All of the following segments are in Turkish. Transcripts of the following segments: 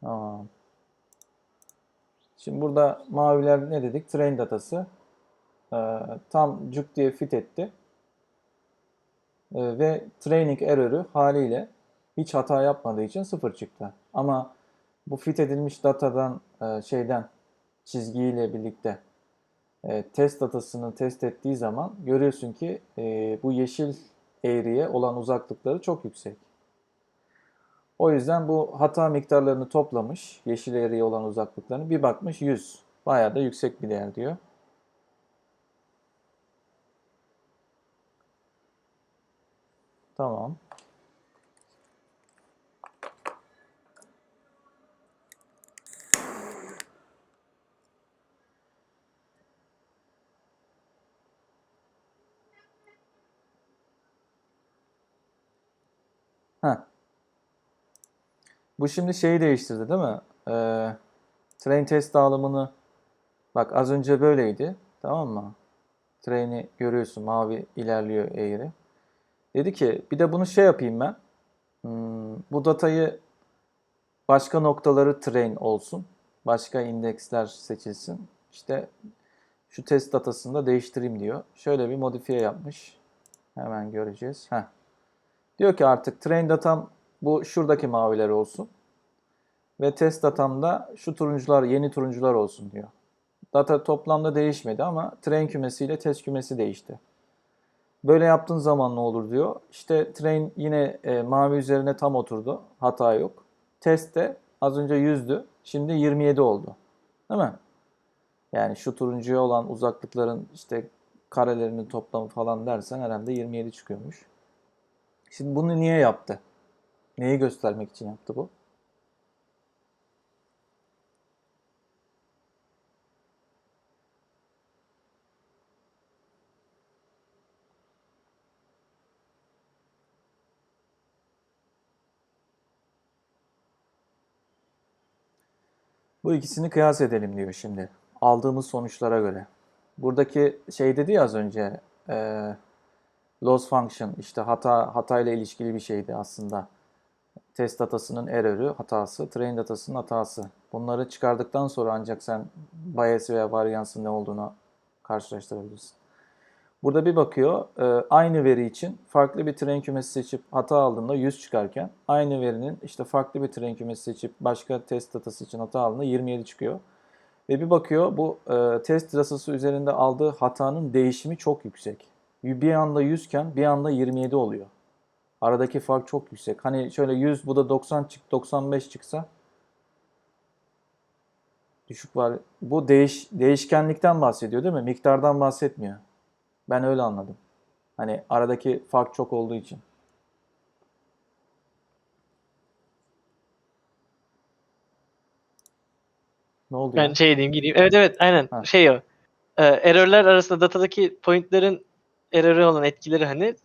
Tamam. Şimdi burada maviler ne dedik? Train datası. Ee, tam cuk diye fit etti. Ee, ve training error'ü haliyle hiç hata yapmadığı için sıfır çıktı. Ama bu fit edilmiş datadan e, şeyden çizgiyle birlikte e, test datasını test ettiği zaman görüyorsun ki e, bu yeşil eğriye olan uzaklıkları çok yüksek. O yüzden bu hata miktarlarını toplamış, yeşil eğriye olan uzaklıklarını bir bakmış 100. Bayağı da yüksek bir değer diyor. Tamam. Heh. Bu şimdi şeyi değiştirdi değil mi? Ee, train test dağılımını bak az önce böyleydi. Tamam mı? Train'i görüyorsun mavi ilerliyor eğri. Dedi ki bir de bunu şey yapayım ben. Hmm, bu datayı başka noktaları train olsun. Başka indeksler seçilsin. İşte şu test datasını da değiştireyim diyor. Şöyle bir modifiye yapmış. Hemen göreceğiz. Heh. Diyor ki artık train datam bu şuradaki maviler olsun. Ve test datamda şu turuncular, yeni turuncular olsun diyor. Data toplamda değişmedi ama train kümesiyle test kümesi değişti. Böyle yaptığın zaman ne olur diyor. İşte train yine e, mavi üzerine tam oturdu. Hata yok. Testte az önce 100'dü. Şimdi 27 oldu. Değil mi? Yani şu turuncuya olan uzaklıkların işte karelerinin toplamı falan dersen herhalde 27 çıkıyormuş. Şimdi bunu niye yaptı? Neyi göstermek için yaptı bu? Bu ikisini kıyas edelim diyor şimdi. Aldığımız sonuçlara göre. Buradaki şey dedi ya az önce e, loss function işte hata hatayla ilişkili bir şeydi aslında. Test datasının error'ü hatası, train datasının hatası. Bunları çıkardıktan sonra ancak sen bias veya varyansın ne olduğunu karşılaştırabilirsin. Burada bir bakıyor, e, aynı veri için farklı bir train kümesi seçip hata aldığında 100 çıkarken aynı verinin işte farklı bir train kümesi seçip başka test datası için hata aldığında 27 çıkıyor. Ve bir bakıyor bu e, test datası üzerinde aldığı hatanın değişimi çok yüksek. Bir anda 100 iken bir anda 27 oluyor. Aradaki fark çok yüksek. Hani şöyle 100 bu da 90 çık 95 çıksa düşük var. Bu değiş değişkenlikten bahsediyor değil mi? Miktardan bahsetmiyor. Ben öyle anladım. Hani aradaki fark çok olduğu için. Ne oldu Ben ya? şey diyeyim gideyim. Evet evet aynen Ha. şey o. Ee, error'lar arasında datadaki pointlerin error'ı olan etkileri hani e,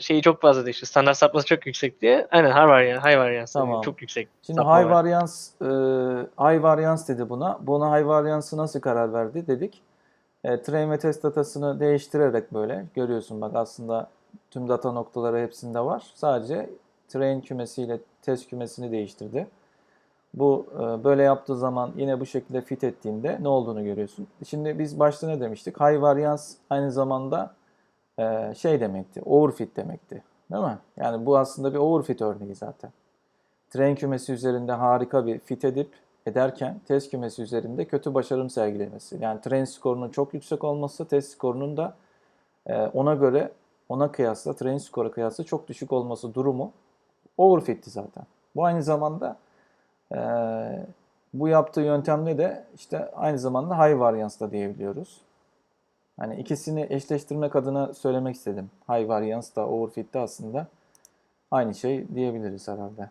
şeyi çok fazla değişiyor. Standart sapması çok yüksek diye. Aynen high variance, high variance Tamam. çok yüksek. Şimdi high var. variance, e, high variance dedi buna. Buna high variance'ı nasıl karar verdi dedik. E, train ve test datasını değiştirerek böyle görüyorsun bak aslında tüm data noktaları hepsinde var. Sadece train kümesiyle test kümesini değiştirdi. Bu e, böyle yaptığı zaman yine bu şekilde fit ettiğinde ne olduğunu görüyorsun. Şimdi biz başta ne demiştik? High variance aynı zamanda e, şey demekti, overfit demekti. Değil mi? Yani bu aslında bir overfit örneği zaten. Train kümesi üzerinde harika bir fit edip ederken test kümesi üzerinde kötü başarım sergilemesi. Yani train skorunun çok yüksek olması, test skorunun da e, ona göre ona kıyasla, train skora kıyasla çok düşük olması durumu overfit'ti zaten. Bu aynı zamanda e, bu yaptığı yöntemle de işte aynı zamanda high variance da diyebiliyoruz. Hani ikisini eşleştirmek adına söylemek istedim. High variance da overfit de aslında aynı şey diyebiliriz herhalde.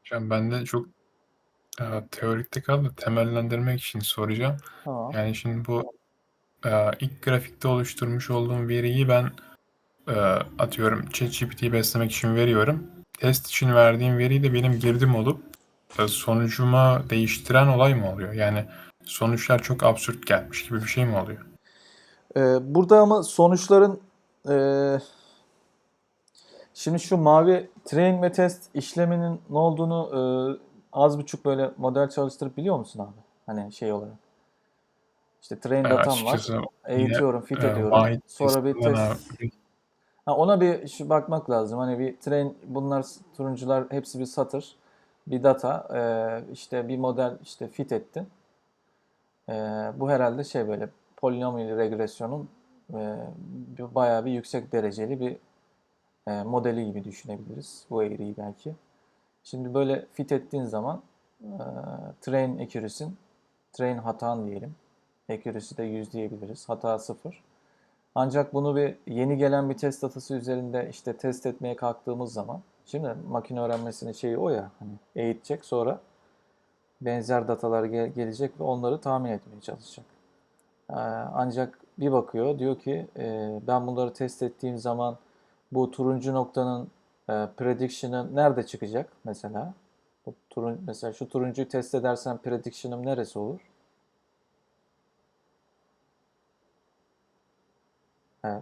Hocam ben de çok e, teorikte kaldı. Temellendirmek için soracağım. Tamam. Yani şimdi bu e, ilk grafikte oluşturmuş olduğum veriyi ben e, atıyorum ChatGPT'yi beslemek için veriyorum. Test için verdiğim veriyi de benim girdim olup sonucuma değiştiren olay mı oluyor? Yani sonuçlar çok absürt gelmiş gibi bir şey mi oluyor? Ee, burada ama sonuçların e, Şimdi şu mavi train ve test işleminin ne olduğunu e, az buçuk böyle model çalıştırıp biliyor musun abi? Hani şey olarak. İşte train datam var. Eğitiyorum, fit e, ediyorum. Sonra bir test abi- Ha, ona bir şu bakmak lazım. Hani bir train bunlar turuncular hepsi bir satır. Bir data e, işte bir model işte fit ettin. E, bu herhalde şey böyle polinomial regresyonun e, bayağı bir yüksek dereceli bir e, modeli gibi düşünebiliriz bu eğriyi belki. Şimdi böyle fit ettiğin zaman e, train accuracy'sin train hatan diyelim. Accuracy de 100 diyebiliriz. Hata 0. Ancak bunu bir yeni gelen bir test datası üzerinde işte test etmeye kalktığımız zaman şimdi makine öğrenmesinin şeyi o ya hani eğitecek sonra benzer datalar gel- gelecek ve onları tahmin etmeye çalışacak. Ee, ancak bir bakıyor diyor ki e, ben bunları test ettiğim zaman bu turuncu noktanın e, prediction'ı nerede çıkacak mesela? Bu turun, mesela şu turuncuyu test edersen prediction'ım neresi olur?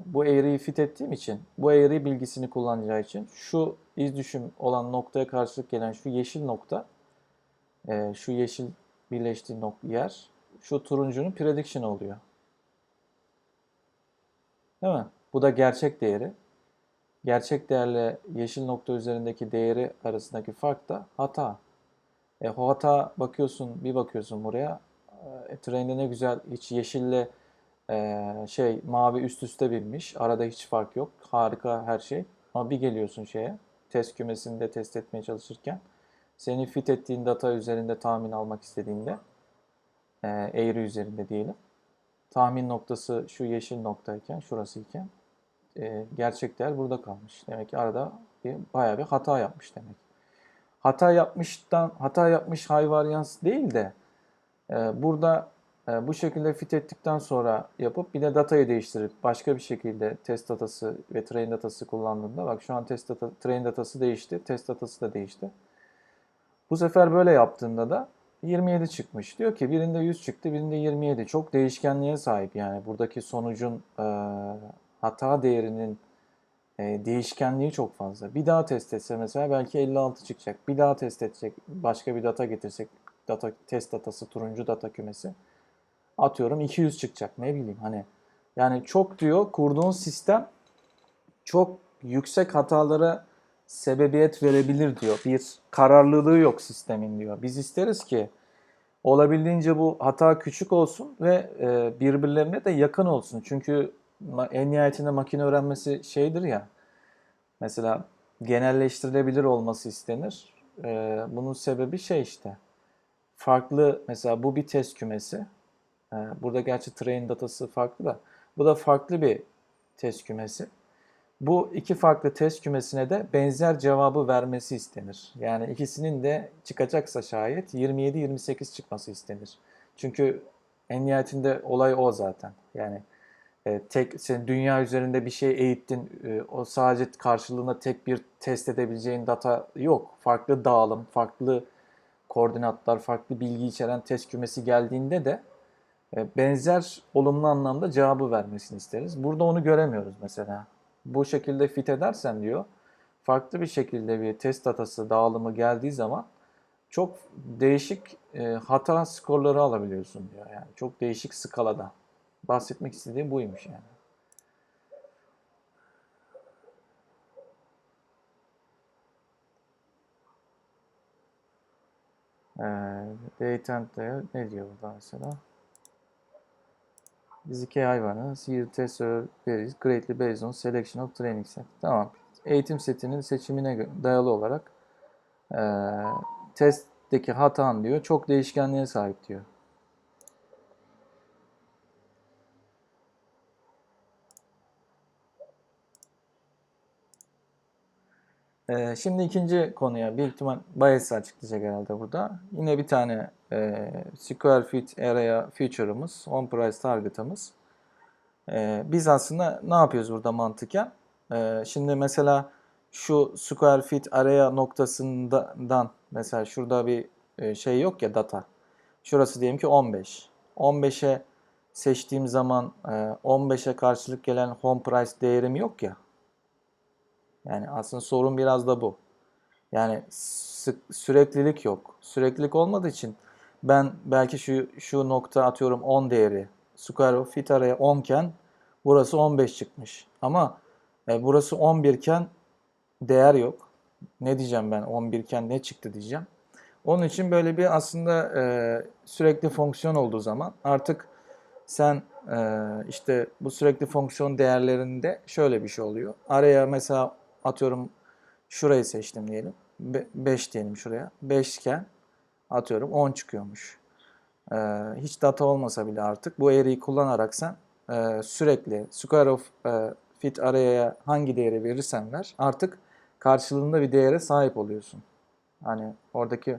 Bu eğriyi fit ettiğim için, bu eğri bilgisini kullanacağı için şu iz düşüm olan noktaya karşılık gelen şu yeşil nokta, e, şu yeşil birleştiği nok yer, şu turuncunun prediction oluyor. Değil mi? Bu da gerçek değeri. Gerçek değerle yeşil nokta üzerindeki değeri arasındaki fark da hata. E, o hata bakıyorsun, bir bakıyorsun buraya, e, train'de ne güzel hiç yeşille ee, şey mavi üst üste binmiş. Arada hiç fark yok. Harika her şey. Ama bir geliyorsun şeye test kümesinde test etmeye çalışırken senin fit ettiğin data üzerinde tahmin almak istediğinde e, eğri üzerinde diyelim. Tahmin noktası şu yeşil noktayken, şurasıyken e, gerçek değer burada kalmış. Demek ki arada bir, bayağı bir hata yapmış demek. Hata yapmıştan hata yapmış high variance değil de e, burada bu şekilde fit ettikten sonra yapıp bir de datayı değiştirip başka bir şekilde test datası ve train datası kullandığında bak şu an test data, train datası değişti, test datası da değişti. Bu sefer böyle yaptığında da 27 çıkmış. Diyor ki birinde 100 çıktı, birinde 27. Çok değişkenliğe sahip yani buradaki sonucun e, hata değerinin e, değişkenliği çok fazla. Bir daha test etse mesela belki 56 çıkacak. Bir daha test edecek, başka bir data getirsek, data test datası, turuncu data kümesi atıyorum 200 çıkacak ne bileyim hani yani çok diyor kurduğun sistem çok yüksek hatalara sebebiyet verebilir diyor. Bir kararlılığı yok sistemin diyor. Biz isteriz ki olabildiğince bu hata küçük olsun ve e, birbirlerine de yakın olsun. Çünkü en nihayetinde makine öğrenmesi şeydir ya mesela genelleştirilebilir olması istenir. E, bunun sebebi şey işte farklı mesela bu bir test kümesi. Ee, Burada gerçi train datası farklı da bu da farklı bir test kümesi. Bu iki farklı test kümesine de benzer cevabı vermesi istenir. Yani ikisinin de çıkacaksa şayet 27-28 çıkması istenir. Çünkü en nihayetinde olay o zaten. Yani e, tek sen dünya üzerinde bir şey eğittin. e, o sadece karşılığında tek bir test edebileceğin data yok. Farklı dağılım, farklı koordinatlar, farklı bilgi içeren test kümesi geldiğinde de benzer olumlu anlamda cevabı vermesini isteriz. Burada onu göremiyoruz mesela. Bu şekilde fit edersen diyor, farklı bir şekilde bir test datası dağılımı geldiği zaman çok değişik e, hata skorları alabiliyorsun diyor. Yani çok değişik skalada. Bahsetmek istediğim buymuş yani. Ee, Daytent'te ne diyor burada mesela? Biz iki hayvanı, here test varies greatly based on selection of training set. Tamam. Eğitim setinin seçimine dayalı olarak eee testteki hatan diyor çok değişkenliğe sahip diyor. Ee, şimdi ikinci konuya büyük ihtimal Bayes açıklayacak herhalde burada. Yine bir tane e, Square Fit Area Feature'ımız, On Price Target'ımız. Ee, biz aslında ne yapıyoruz burada mantıken? Ee, şimdi mesela şu Square Fit Area noktasından mesela şurada bir e, şey yok ya data. Şurası diyelim ki 15. 15'e seçtiğim zaman e, 15'e karşılık gelen home price değerim yok ya. Yani aslında sorun biraz da bu. Yani sık, süreklilik yok. Süreklilik olmadığı için ben belki şu şu nokta atıyorum 10 değeri square fit araya 10 iken burası 15 çıkmış. Ama e, burası 11 iken değer yok. Ne diyeceğim ben 11 iken ne çıktı diyeceğim. Onun için böyle bir aslında e, sürekli fonksiyon olduğu zaman artık sen e, işte bu sürekli fonksiyon değerlerinde şöyle bir şey oluyor. Araya mesela atıyorum şurayı seçtim diyelim. 5 diyelim şuraya. 5 iken atıyorum 10 çıkıyormuş. E, hiç data olmasa bile artık bu eğriyi kullanarak sen e, sürekli square of e, fit araya hangi değeri verirsen ver artık karşılığında bir değere sahip oluyorsun. Hani oradaki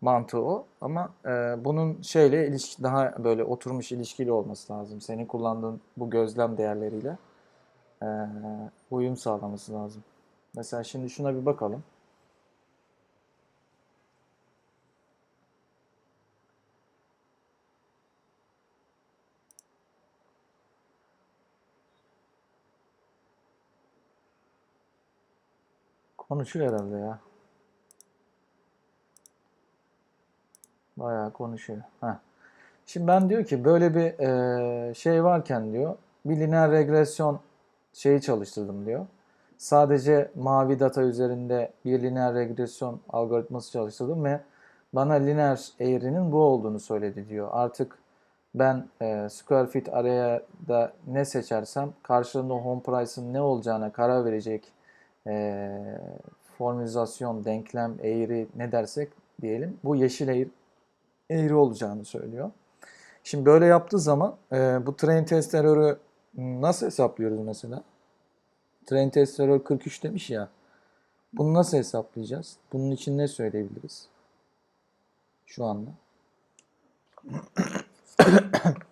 mantığı o ama e, bunun şeyle ilişki daha böyle oturmuş ilişkili olması lazım. Senin kullandığın bu gözlem değerleriyle e, uyum sağlaması lazım. Mesela şimdi şuna bir bakalım. Konuşuyor herhalde ya. Bayağı konuşuyor. Heh. Şimdi ben diyor ki böyle bir e, şey varken diyor bir lineer regresyon şeyi çalıştırdım diyor. Sadece mavi data üzerinde bir lineer regresyon algoritması çalıştırdım ve bana lineer eğrinin bu olduğunu söyledi diyor. Artık ben e, square fit araya da ne seçersem karşılığında home price'ın ne olacağına karar verecek e, formülizasyon, denklem, eğri ne dersek diyelim bu yeşil eğri eğri olacağını söylüyor. Şimdi böyle yaptığı zaman e, bu train test error'ı nasıl hesaplıyoruz mesela? Train test error 43 demiş ya. Bunu nasıl hesaplayacağız? Bunun için ne söyleyebiliriz? Şu anda.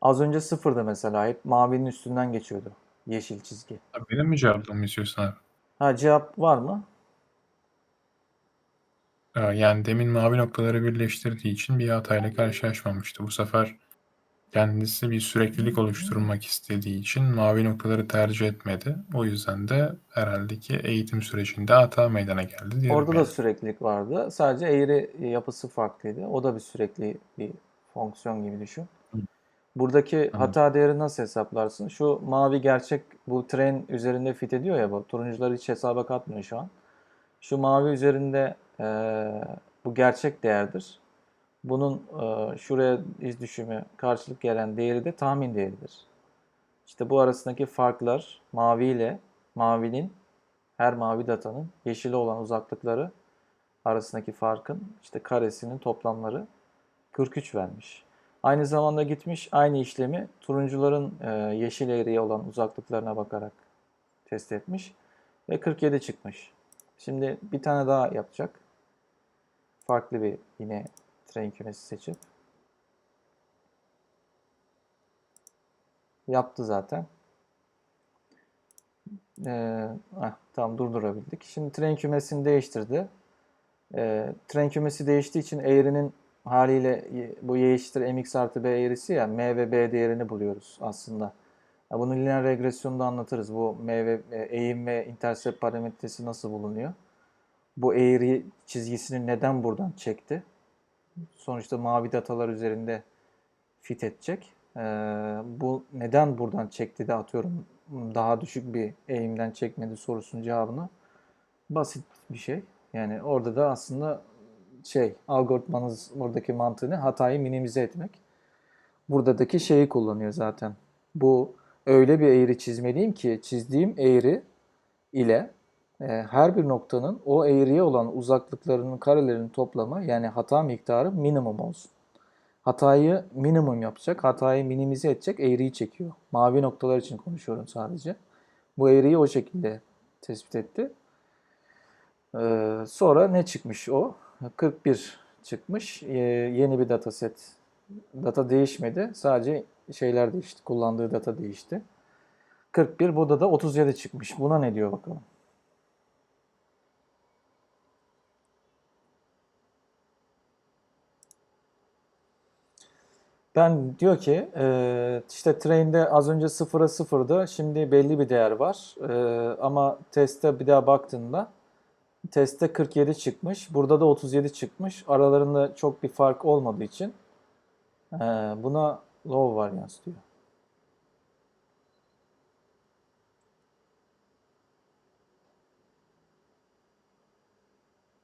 Az önce sıfırdı mesela. Hep mavinin üstünden geçiyordu. Yeşil çizgi. Benim mi cevaplamamı istiyorsun abi? Ha cevap var mı? Ee, Yani demin mavi noktaları birleştirdiği için bir hatayla karşılaşmamıştı. Bu sefer kendisi bir süreklilik oluşturmak istediği için mavi noktaları tercih etmedi. O yüzden de herhalde ki eğitim sürecinde hata meydana geldi diyelim. Orada da yani. süreklilik vardı. Sadece eğri yapısı farklıydı. O da bir sürekli bir fonksiyon gibi düşün. Hı. Buradaki hata değeri nasıl hesaplarsın? Şu mavi gerçek bu tren üzerinde fit ediyor ya bu. Turuncuları hiç hesaba katmıyor şu an. Şu mavi üzerinde eee, bu gerçek değerdir. Bunun eee, şuraya iz düşümü karşılık gelen değeri de tahmin değeridir. İşte bu arasındaki farklar mavi ile mavinin her mavi datanın yeşile olan uzaklıkları arasındaki farkın işte karesinin toplamları 43 vermiş. Aynı zamanda gitmiş aynı işlemi turuncuların e, yeşil eğriye olan uzaklıklarına bakarak test etmiş ve 47 çıkmış. Şimdi bir tane daha yapacak. Farklı bir yine train kümesi seçip yaptı zaten. Ee, ah, tamam durdurabildik. Şimdi tren kümesini değiştirdi. Ee, tren kümesi değiştiği için eğrinin haliyle bu y eşittir mx artı b eğrisi ya m ve b değerini buluyoruz aslında. Bunu lineer regresyonda anlatırız. Bu m ve e, eğim ve intersept parametresi nasıl bulunuyor? Bu eğri çizgisini neden buradan çekti? Sonuçta mavi datalar üzerinde fit edecek. Ee, bu neden buradan çekti de atıyorum daha düşük bir eğimden çekmedi sorusunun cevabını basit bir şey. Yani orada da aslında şey algoritmanız buradaki mantığı ne? Hatayı minimize etmek. Buradaki şeyi kullanıyor zaten. Bu öyle bir eğri çizmeliyim ki çizdiğim eğri ile her bir noktanın o eğriye olan uzaklıklarının karelerinin toplamı yani hata miktarı minimum olsun. Hatayı minimum yapacak, hatayı minimize edecek eğriyi çekiyor. Mavi noktalar için konuşuyorum sadece. Bu eğriyi o şekilde tespit etti. Ee, sonra ne çıkmış o? 41 çıkmış. Ee, yeni bir dataset. Data değişmedi. Sadece şeyler değişti. Kullandığı data değişti. 41. Burada da 37 çıkmış. Buna ne diyor bakalım? Ben diyor ki e, işte train'de az önce 0'a 0'dı. Şimdi belli bir değer var. E, ama testte bir daha baktığında testte 47 çıkmış. Burada da 37 çıkmış. Aralarında çok bir fark olmadığı için e, buna low variance diyor.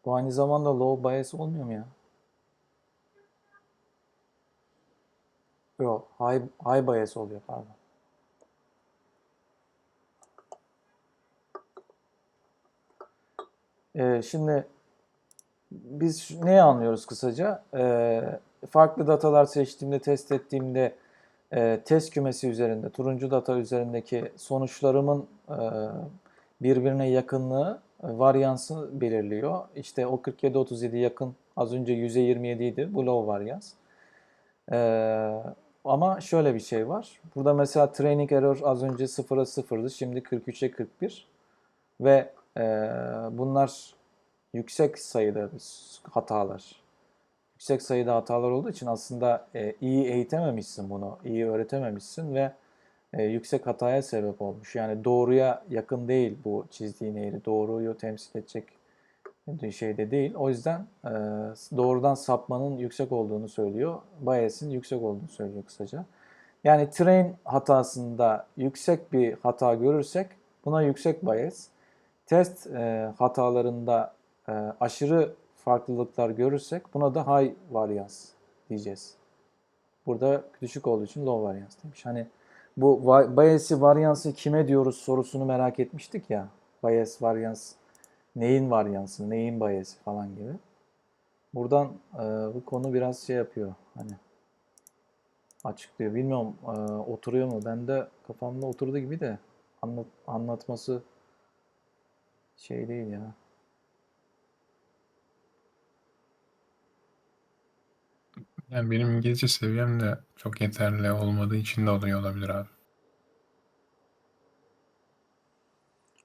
Bu aynı zamanda low bias olmuyor mu ya? Yok, high, high bias oluyor pardon. Ee, şimdi biz neyi anlıyoruz kısaca? Ee, farklı datalar seçtiğimde, test ettiğimde e, test kümesi üzerinde, turuncu data üzerindeki sonuçlarımın e, birbirine yakınlığı, e, varyansı belirliyor. İşte o 47-37 yakın, az önce 100'e 27 idi. Bu low varyans. Ee, ama şöyle bir şey var. Burada mesela training error az önce 0'a 0'dı. Şimdi 43'e 41. Ve e, bunlar yüksek sayıda hatalar. Yüksek sayıda hatalar olduğu için aslında e, iyi eğitememişsin bunu, iyi öğretememişsin ve e, yüksek hataya sebep olmuş. Yani doğruya yakın değil bu çizdiğin eğri. Doğruyu temsil edecek şeyde değil. O yüzden e, doğrudan sapmanın yüksek olduğunu söylüyor. Bias'in yüksek olduğunu söylüyor kısaca. Yani train hatasında yüksek bir hata görürsek buna yüksek bias. Test e, hatalarında e, aşırı farklılıklar görürsek buna da high variance diyeceğiz. Burada düşük olduğu için low variance demiş. Hani bu bias'i varyansı kime diyoruz sorusunu merak etmiştik ya. Bias varians neyin varyansı, neyin bias'i falan gibi. Buradan e, bu konu biraz şey yapıyor. Hani açıklıyor. Bilmiyorum e, oturuyor mu? Ben de kafamda oturdu gibi de anlat, anlatması şey değil ya. Yani benim İngilizce seviyem de çok yeterli olmadığı için de oluyor olabilir abi.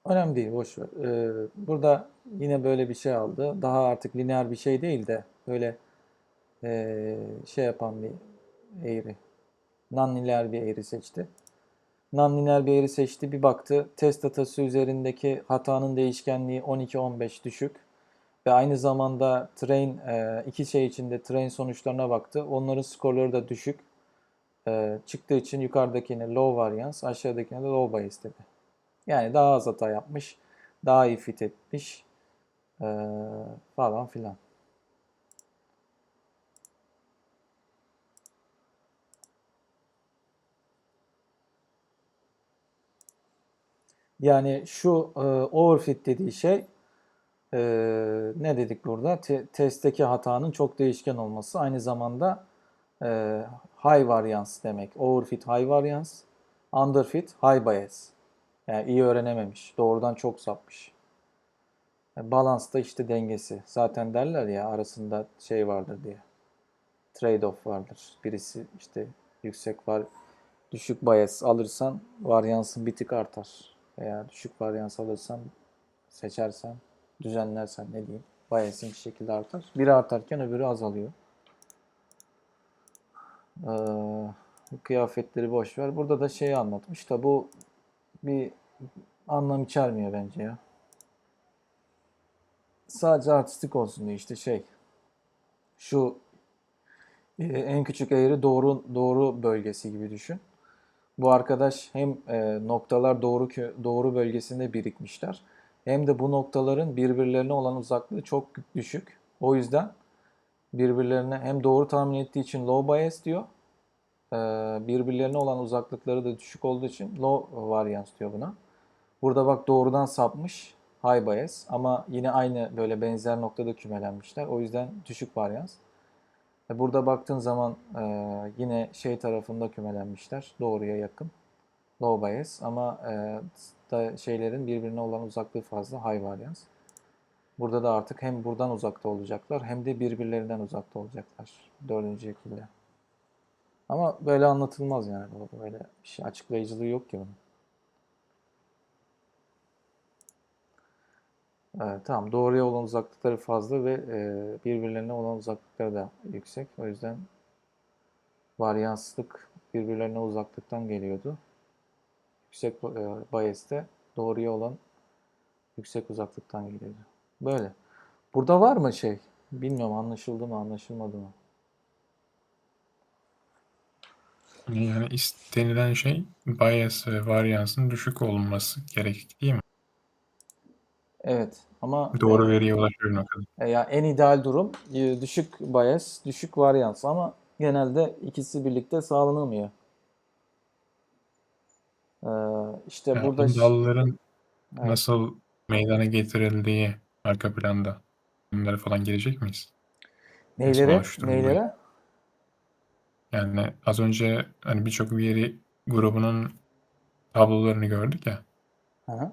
Önemli değil, boş ver. Ee, burada yine böyle bir şey aldı. Daha artık lineer bir şey değil de böyle ee, şey yapan bir eğri. Non-lineer bir eğri seçti. Non-lineer bir eğri seçti. Bir baktı. Test datası üzerindeki hatanın değişkenliği 12-15 düşük. Ve aynı zamanda train e, iki şey içinde train sonuçlarına baktı. Onların skorları da düşük. E, çıktığı için yukarıdakine low variance, aşağıdakine de low bias dedi. Yani daha az hata yapmış, daha iyi fit etmiş e, falan filan. Yani şu e, overfit dediği şey e, ne dedik burada? Te- testteki hatanın çok değişken olması. Aynı zamanda e, high variance demek. Overfit high variance, underfit high bias. Yani iyi öğrenememiş. Doğrudan çok sapmış. Balance da işte dengesi. Zaten derler ya arasında şey vardır diye. Trade-off vardır. Birisi işte yüksek var, düşük bias alırsan varyansın bir tık artar. Veya düşük varyans alırsan, seçersen, düzenlersen ne diyeyim, bias'in bir şekilde artar. Biri artarken öbürü azalıyor. Ee, kıyafetleri boş ver. Burada da şeyi anlatmış da bu bir anlam içermiyor bence ya. Sadece artistik olsun diye işte şey. Şu e, en küçük eğri doğru doğru bölgesi gibi düşün. Bu arkadaş hem e, noktalar doğru doğru bölgesinde birikmişler. Hem de bu noktaların birbirlerine olan uzaklığı çok düşük. O yüzden birbirlerine hem doğru tahmin ettiği için low bias diyor. E, birbirlerine olan uzaklıkları da düşük olduğu için low variance diyor buna. Burada bak doğrudan sapmış high bias ama yine aynı böyle benzer noktada kümelenmişler. O yüzden düşük varyans. E, Burada baktığın zaman e, yine şey tarafında kümelenmişler. Doğruya yakın. Low bias ama e, da şeylerin birbirine olan uzaklığı fazla. High variance. Burada da artık hem buradan uzakta olacaklar hem de birbirlerinden uzakta olacaklar. Dördüncü şekilde. Ama böyle anlatılmaz yani. Böyle bir şey açıklayıcılığı yok ki bunun. Evet, tamam. Doğruya olan uzaklıkları fazla ve e, birbirlerine olan uzaklıkları da yüksek. O yüzden varyanslık birbirlerine uzaklıktan geliyordu. Yüksek e, bias'te doğruya olan yüksek uzaklıktan geliyordu. Böyle. Burada var mı şey? Bilmiyorum anlaşıldı mı anlaşılmadı mı? Yani istenilen şey bias ve varyansın düşük olması gerek değil mi? Evet ama Doğru veriye ulaşıyorum kadar. E, Ya en ideal durum e, düşük bias, düşük varyans ama genelde ikisi birlikte sağlanamıyor. Ee, işte Yani burada dalların Evet. nasıl meydana getirildiği arka planda bunlara falan gelecek miyiz? Neylere neylere? Yani az önce hani birçok veri grubunun tablolarını gördük ya. Hı hı.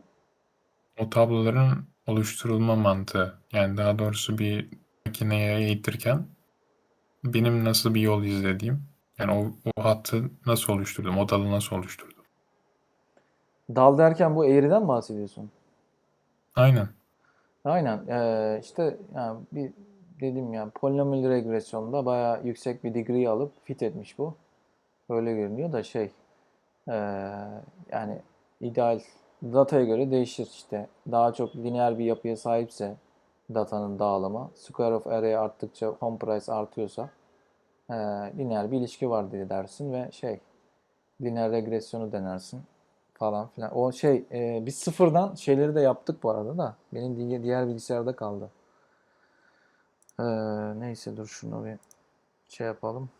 O tabloların oluşturulma mantığı. Yani daha doğrusu bir makineye eğitirken benim nasıl bir yol izlediğim, yani o, o hattı nasıl oluşturdum, o dalı nasıl oluşturdum. Dal derken bu eğriden mi bahsediyorsun? Aynen. Aynen. Ee, işte yani bir dedim ya polinomial regresyonda bayağı yüksek bir degree alıp fit etmiş bu. Öyle görünüyor da şey ee, yani ideal dataya göre değişir işte. Daha çok lineer bir yapıya sahipse datanın dağılımı square of array arttıkça home price artıyorsa ee, lineer bir ilişki var diye dersin ve şey lineer regresyonu denersin falan filan. O şey e, biz sıfırdan şeyleri de yaptık bu arada da. Benim diğer, bilgisayarda kaldı. Ee, neyse dur şunu bir şey yapalım.